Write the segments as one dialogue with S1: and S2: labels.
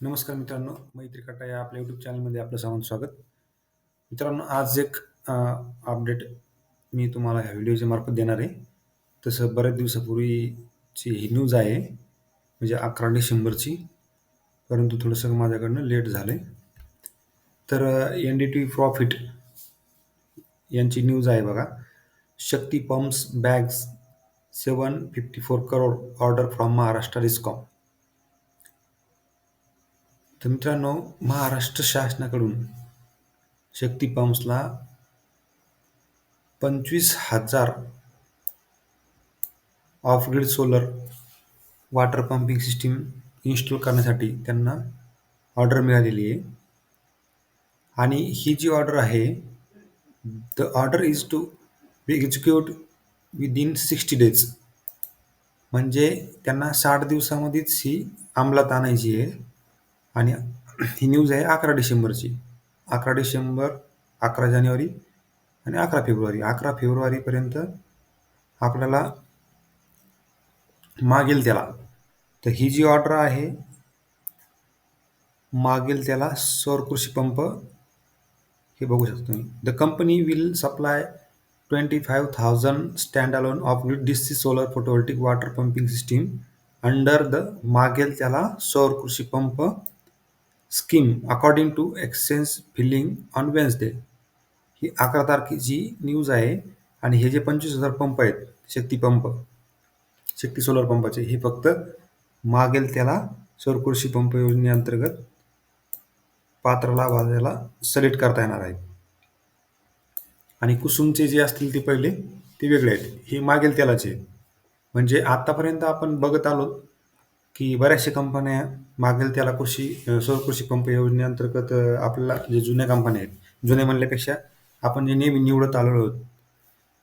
S1: नमस्कार मित्रांनो, मैत्री कट्टा या आपल्या यूट्यूब चॅनलमध्ये आपलं सर्वांचं स्वागत. मित्रांनो, आज एक अपडेट मी तुम्हाला ह्या व्हिडिओच्या मार्फत देणार आहे. तसं बऱ्याच दिवसापूर्वीची ही न्यूज आहे, म्हणजे 11 डिसेंबरची. परंतु थोडंसं माझ्याकडनं लेट झालं आहे तर एन-डी-टी प्रॉफिट यांची न्यूज आहे बघा. Shakti pumps bags 754 crore order from Maharashtra discom. तर मित्रांनो, महाराष्ट्र शासनाकडून शक्ती पंप्सला 25,000 off grid solar water pumping system install करण्यासाठी त्यांना ऑर्डर मिळालेली आहे. आणि ही जी ऑर्डर आहे, the order is to be execute within 60 days. म्हणजे त्यांना साठ दिवसामध्येच ही अंमलात आणायची आहे. आणि ही न्यूज आहे 11 डिसेंबरची. 11 डिसेंबर, 11 जानेवारी आणि 11 फेब्रुवारी. 11 फेब्रुवारीपर्यंत आपल्याला मागेल त्याला. तर ही जी ऑर्डर आहे, मागेल त्याला सौर कृषी पंप हे बघू शकतो तुम्ही. The company will supply 25,000 stand alone off grid DC solar photovoltaic water pumping system under the Magel Tyala Saur Krushi pump scheme according to exchange filing on Wednesday. ही 11 तारखेची न्यूज आहे आणि हे जे 25,000 पंप आहेत, शक्ती पंप, शक्ती solar पंपाचे, हे फक्त मागेल त्याला सौरकृषी पंप योजनेअंतर्गत पात्र लाभार्थ्याला सिलेक्ट करता येणार आहेत. आणि कुसुमचे जे असतील ते पहिले ते वेगळे आहेत. हे मागेल त्यालाचे म्हणजे आतापर्यंत आपण बघत आलो की बऱ्याचशा कंपन्या मागेल त्याला कृषी सौर कृषी पंप योजनेअंतर्गत आपल्याला जे जुन्या कंपन्या आहेत, जुन्या म्हणल्यापेक्षा आपण जे नेहमी निवडत आलेलो आहोत,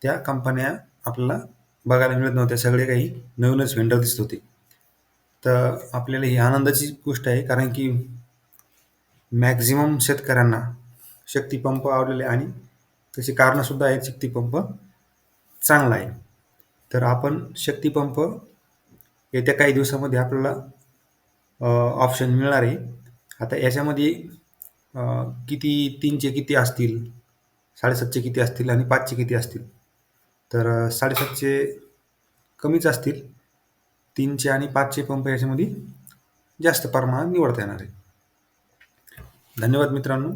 S1: त्या कंपन्या आपल्याला बघायला मिळत नव्हत्या. सगळे काही नवीनच व्हेंडर दिसत होते. तर आपल्याला ही आनंदाची गोष्ट आहे कारण की मॅक्झिमम शेतकऱ्यांना शक्तीपंप आवडलेले आणि त्याची कारणंसुद्धा आहेत. शक्तीपंप चांगला आहे. तर आपण शक्तीपंप येत्या काही दिवसामध्ये आपल्याला ऑप्शन मिळणार आहे. आता याच्यामध्ये किती तीनचे किती असतील, 750चे किती असतील आणि पाचचे किती असतील. तर साडेसातचे कमीच असतील. तीनचे आणि पाचचे पंप याच्यामध्ये जास्त प्रमाणात निवडता येणार आहे. धन्यवाद मित्रांनो.